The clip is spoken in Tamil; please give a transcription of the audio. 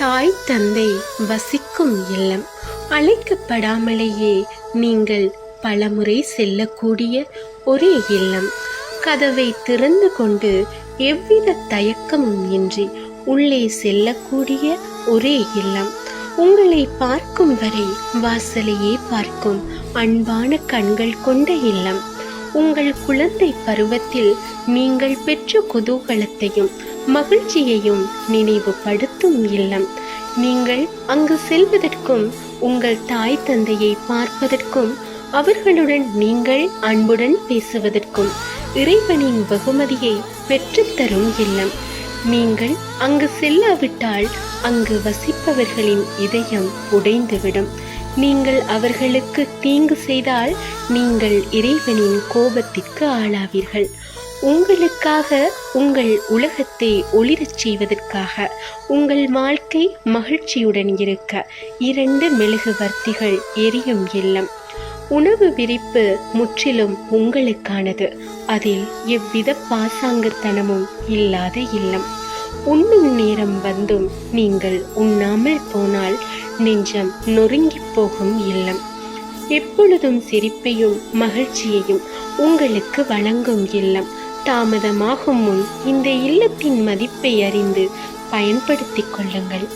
தாய் தந்தை வசிக்கும் இல்லம். அழைக்கப்படாமலேயே நீங்கள் பலமுறை செல்லக்கூடிய ஒரே இல்லம். கதவை திறந்து கொண்டு எவ்வித தயக்கமும் இன்றி உள்ளே செல்லக்கூடிய ஒரே இல்லம். உங்களை பார்க்கும் வரை வாசலையே பார்க்கும் அன்பான கண்கள் கொண்ட இல்லம். உங்கள் குழந்தை பருவத்தில் நீங்கள் பெற்ற குதூகலத்தையும் மகிழ்ச்சியையும் நினைவுபடுத்தும் இல்லம். நீங்கள் அங்கு செல்வதற்கும் உங்கள் தாய் தந்தையை பார்ப்பதற்கும் அவர்களுடன் நீங்கள் அன்புடன் பேசுவதற்கும் இறைவனின் வெகுமதியை பெற்றுத்தரும் இல்லம். நீங்கள் அங்கு செல்லாவிட்டால் அங்கு வசிப்பவர்களின் இதயம் உடைந்துவிடும். நீங்கள் அவர்களுக்கு தீங்கு செய்தால் நீங்கள் இறைவனின் கோபத்திற்கு ஆளாவீர்கள். உங்களுக்காக உங்கள் உலகத்தை ஒளிரச் செய்வதற்காக உங்கள் வாழ்க்கை மகிழ்ச்சியுடன் இருக்க இரண்டு மெழுகுவர்த்திகள் எரியும் இல்லம் உணவு விரிப்பு முற்றிலும் உங்களுக்கானது. அதில் எவ்வித பாசாங்குத்தனமும் இல்லாத இல்லம். உண்ணும் நேரம் வந்தும் நீங்கள் உண்ணாமல் போனால் நெஞ்சம் நொறுங்கிப் போகும் இல்லம். எப்பொழுதும் சிரிப்பையும் மகிழ்ச்சியையும் உங்களுக்கு வழங்கும் இல்லம். தாமதமாகும் முன் இந்த இல்லத்தின் மதிப்பை அறிந்து பயன்படுத்திக் கொள்ளுங்கள்.